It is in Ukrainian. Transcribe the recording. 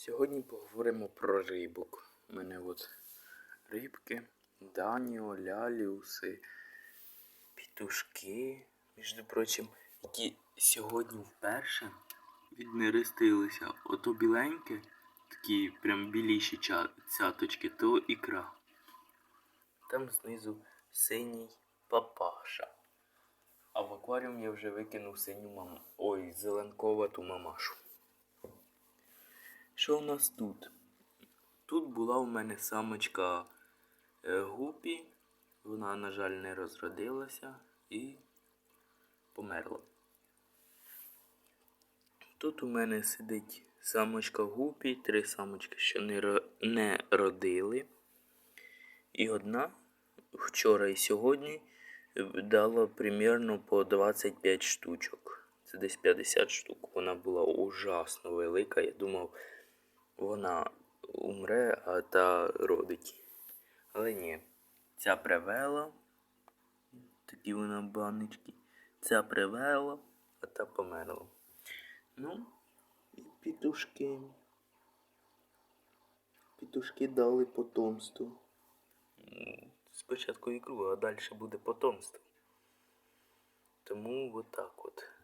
Сьогодні поговоримо про рибок. У мене от рибки, даніо, ляліуси, пітушки, між прочим, які сьогодні вперше віднерестилися. Ото біленьке, такі прям біліші цяточки, то ікра. Там знизу синій папаша. А в акваріум я вже викинув синю маму. Ой, зеленковату мамашу. Що у нас тут? Тут була у мене самочка е, гупі. Вона, на жаль, не розродилася і померла. Тут у мене сидить самочка гупі, три самочки, що не, родили. І одна вчора і сьогодні е, дала примерно по 25 штучок. Це десь 50 штук. Вона була ужасно велика. Я думав, вона умре, а та родить. Але ні. Ця привела. Такі вона баночки. Ця привела, а та померла. Ну, і пітушки. Пітушки дали потомство. Спочатку ікру, а далі буде потомство. Тому отак от.